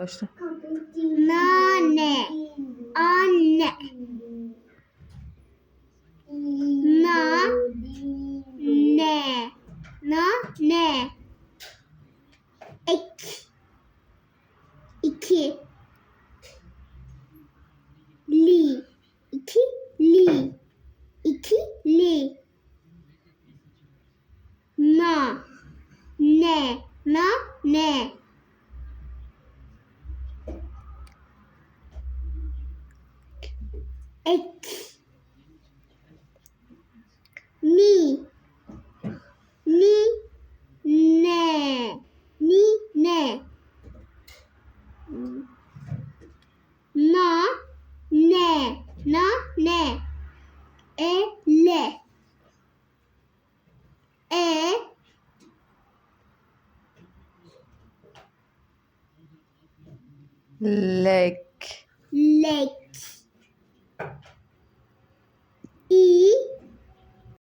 Başla. Nane. Anne. Na. Ne. Na. Ne. Ek. İki. Li. İki. Li. İki. Li. Na. Ne. Na. Ne. Ek. Ni. Ni. Ne. Ni. Ne. Na. Ne. Na. Ne. E. Le. E. Lek. Lek.